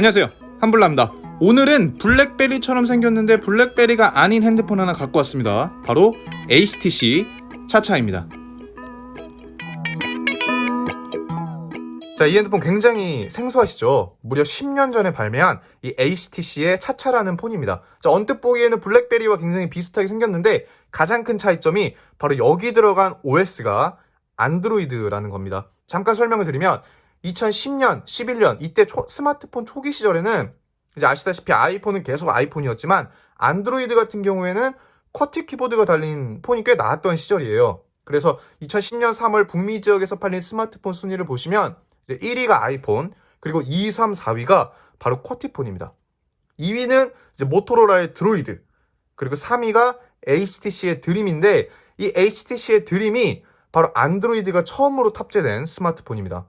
안녕하세요 한블라입니다 오늘은 블랙베리처럼 생겼는데 블랙베리가 아닌 핸드폰 하나 갖고 왔습니다 바로 HTC 차차입니다 자, 이 핸드폰 굉장히 생소하시죠? 무려 10년 전에 발매한 이 HTC의 차차라는 폰입니다. 자, 언뜻 보기에는 블랙베리와 굉장히 비슷하게 생겼는데 가장 큰 차이점이 바로 여기 들어간 OS가 안드로이드라는 겁니다. 잠깐 설명을 드리면 2010년, 11년 이때 초- 스마트폰 초기 시절에는 이제 아시다시피 아이폰은 계속 아이폰이었지만 안드로이드 같은 경우에는 쿼티 키보드가 달린 폰이 꽤 나왔던 시절이에요. 그래서 2010년 3월 북미 지역에서 팔린 스마트폰 순위를 보시면 이제 1위가 아이폰, 그리고 2, 3, 4위가 바로 쿼티폰입니다. 2위는 이제 모토로라의 드로이드, 그리고 3위가 HTC의 드림인데 이 HTC의 드림이 바로 안드로이드가 처음으로 탑재된 스마트폰입니다.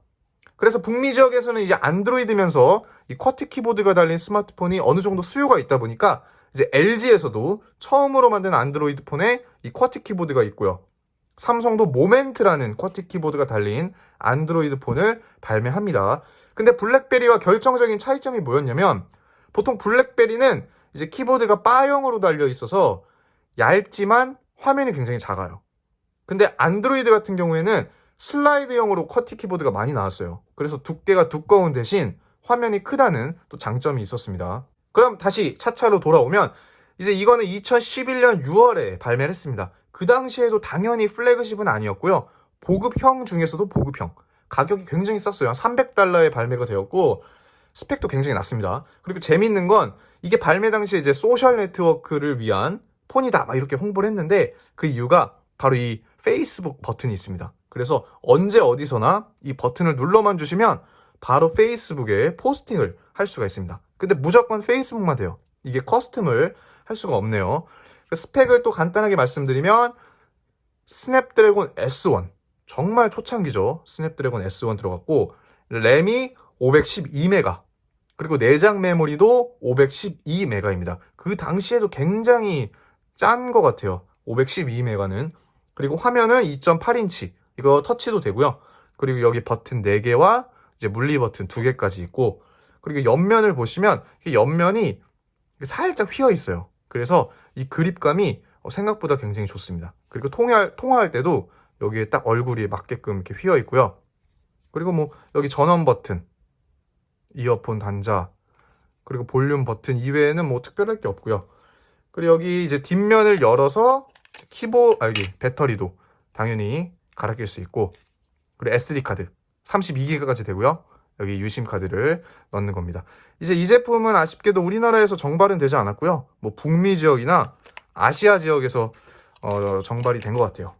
그래서 북미 지역에서는 이제 안드로이드면서 이 쿼티 키보드가 달린 스마트폰이 어느 정도 수요가 있다 보니까 이제 LG에서도 처음으로 만든 안드로이드 폰에 이 쿼티 키보드가 있고요. 삼성도 모멘트라는 쿼티 키보드가 달린 안드로이드 폰을 발매합니다. 근데 블랙베리와 결정적인 차이점이 뭐였냐면 보통 블랙베리는 이제 키보드가 바형으로 달려 있어서 얇지만 화면이 굉장히 작아요. 근데 안드로이드 같은 경우에는 슬라이드형으로 쿼티 키보드가 많이 나왔어요. 그래서 두께가 두꺼운 대신 화면이 크다는 또 장점이 있었습니다. 그럼 다시 차차로 돌아오면 이제 이거는 2011년 6월에 발매를 했습니다. 그 당시에도 당연히 플래그십은 아니었고요. 보급형 중에서도 보급형. 가격이 굉장히 쌌어요. 한 300달러에 발매가 되었고 스펙도 굉장히 낮습니다. 그리고 재밌는 건 이게 발매 당시에 이제 소셜 네트워크를 위한 폰이다 막 이렇게 홍보를 했는데 그 이유가 바로 이 페이스북 버튼이 있습니다. 그래서 언제 어디서나 이 버튼을 눌러만 주시면 바로 페이스북에 포스팅을 할 수가 있습니다. 근데 무조건 페이스북만 돼요. 이게 커스텀을 할 수가 없네요. 그 스펙을 또 간단하게 말씀드리면 스냅드래곤 S1 정말 초창기죠. 스냅드래곤 S1 들어갔고 램이 512메가 그리고 내장 메모리도 512메가입니다. 그 당시에도 굉장히 짠 것 같아요. 512메가는 그리고 화면은 2.8인치 이거 터치도 되고요. 그리고 여기 버튼 4개와 이제 물리 버튼 2개까지 있고 그리고 옆면을 보시면 이 옆면이 살짝 휘어 있어요. 그래서 이 그립감이 어, 생각보다 굉장히 좋습니다. 그리고 통화할, 통화할 때도 여기에 딱 얼굴이 맞게끔 이렇게 휘어 있고요. 그리고 뭐 여기 전원 버튼, 이어폰 단자, 그리고 볼륨 버튼 이외에는 뭐 특별할 게 없고요. 그리고 여기 이제 뒷면을 열어서 키보, 아 여기 배터리도 당연히 갈아 낄 수 있고 그리고 SD 카드 32기가까지 되고요. 여기 유심 카드를 넣는 겁니다. 이제 이 제품은 아쉽게도 우리나라에서 정발은 되지 않았고요. 뭐 북미 지역이나 아시아 지역에서 어, 정발이 된 것 같아요.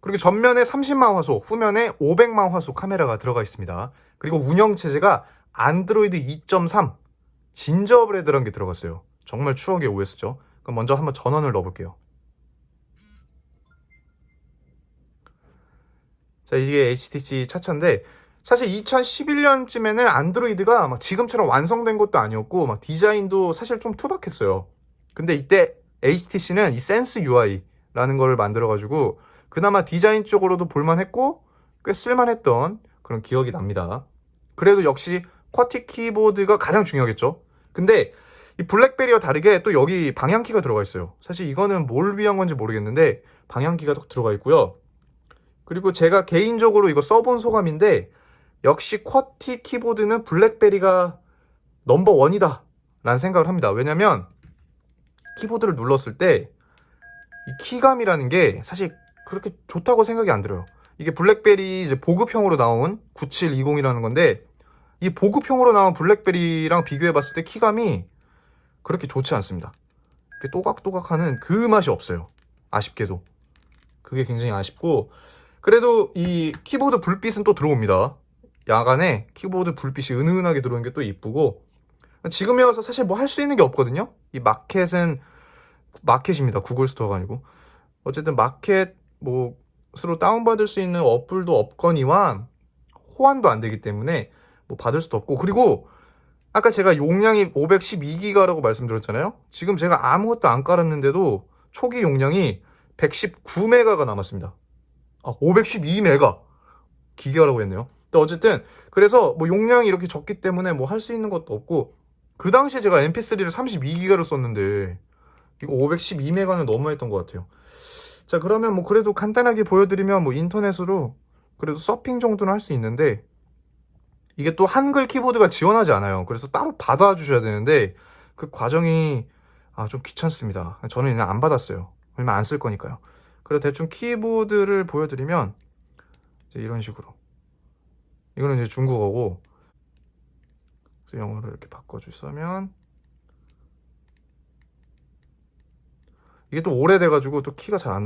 그리고 전면에 30만 화소, 후면에 500만 화소 카메라가 들어가 있습니다. 그리고 운영 체제가 안드로이드 2.3 진저브레드라는 게 들어갔어요. 정말 추억의 OS죠. 그럼 먼저 한번 전원을 넣어볼게요. 자, 이게 HTC 차차인데 사실 2011년쯤에는 안드로이드가 막 지금처럼 완성된 것도 아니었고 막 디자인도 사실 좀 투박했어요. 근데 이때 HTC는 이 센스 UI라는 걸 만들어 가지고 그나마 디자인 쪽으로도 볼만했고 꽤 쓸만했던 그런 기억이 납니다. 그래도 역시 쿼티 키보드가 가장 중요하겠죠. 근데 이 블랙베리와 다르게 또 여기 방향키가 들어가 있어요. 사실 이거는 뭘 위한 건지 모르겠는데 방향키가 또 들어가 있고요. 그리고 제가 개인적으로 이거 써본 소감인데 역시 쿼티 키보드는 블랙베리가 넘버 원이다 라는 생각을 합니다. 왜냐면 키보드를 눌렀을 때 이 키감이라는 게 사실 그렇게 좋다고 생각이 안 들어요. 이게 블랙베리 이제 보급형으로 나온 9720이라는 건데 이 보급형으로 나온 블랙베리랑 비교해 봤을 때 키감이 그렇게 좋지 않습니다. 이렇게 또각또각하는 그 맛이 없어요. 아쉽게도. 그게 굉장히 아쉽고 그래도 이 키보드 불빛은 또 들어옵니다. 야간에 키보드 불빛이 은은하게 들어오는 게 또 이쁘고 지금에 와서 사실 뭐 할 수 있는 게 없거든요. 이 마켓은 마켓입니다. 구글 스토어가 아니고 어쨌든 마켓 뭐스로 다운받을 수 있는 어플도 없거니와 호환도 안 되기 때문에 뭐 받을 수도 없고 그리고 아까 제가 용량이 512기가라고 말씀드렸잖아요. 지금 제가 아무것도 안 깔았는데도 초기 용량이 119메가가 남았습니다. 아, 512메가 기가라고 했네요. 어쨌든 그래서 뭐 용량이 이렇게 적기 때문에 뭐 할 수 있는 것도 없고 그 당시에 제가 mp3를 32기가를 썼는데 이거 512메가는 너무했던 것 같아요. 자 그러면 뭐 그래도 간단하게 보여드리면 뭐 인터넷으로 그래도 서핑 정도는 할 수 있는데 이게 또 한글 키보드가 지원하지 않아요. 그래서 따로 받아주셔야 되는데 그 과정이 아, 좀 귀찮습니다. 저는 그냥 안 받았어요. 왜냐면 안 쓸 거니까요. 그래서 대충 키보드를 보여드리면 이런 식으로 이거는 이제 중국어고 그래서 영어로 이렇게 바꿔주시면 이게 또 오래돼가지고 또 키가 잘 안.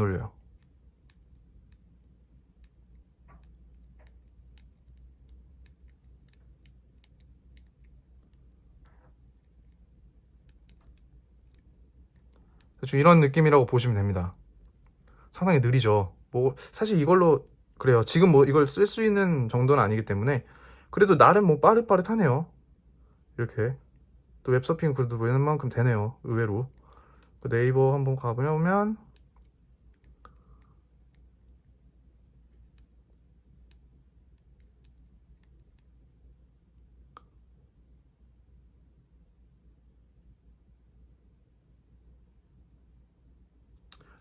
대충 이런 느낌이라고 보시면 됩니다. 상당히 느리죠. 뭐 사실 이걸로 그래요. 지금 뭐 이걸 쓸 수 있는 정도는 아니기 때문에 그래도 나름 뭐 빠릿빠릿하네요. 이렇게 또 웹서핑 그래도 웬만큼 되네요. 의외로 그 네이버 한번 가보면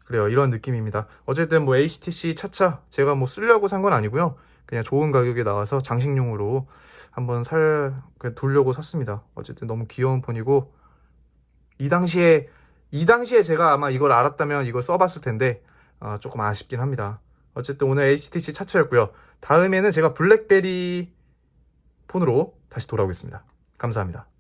그래요. 이런 느낌입니다. 어쨌든 뭐 HTC 차차 제가 뭐 쓰려고 산 건 아니고요. 그냥 좋은 가격에 나와서 장식용으로 한번 살 그냥 두려고 샀습니다. 어쨌든 너무 귀여운 폰이고 이 당시에 이 당시에 제가 아마 이걸 알았다면 이걸 써봤을 텐데 아, 조금 아쉽긴 합니다. 어쨌든 오늘 HTC 차차였고요. 다음에는 제가 블랙베리 폰으로 다시 돌아오겠습니다. 감사합니다.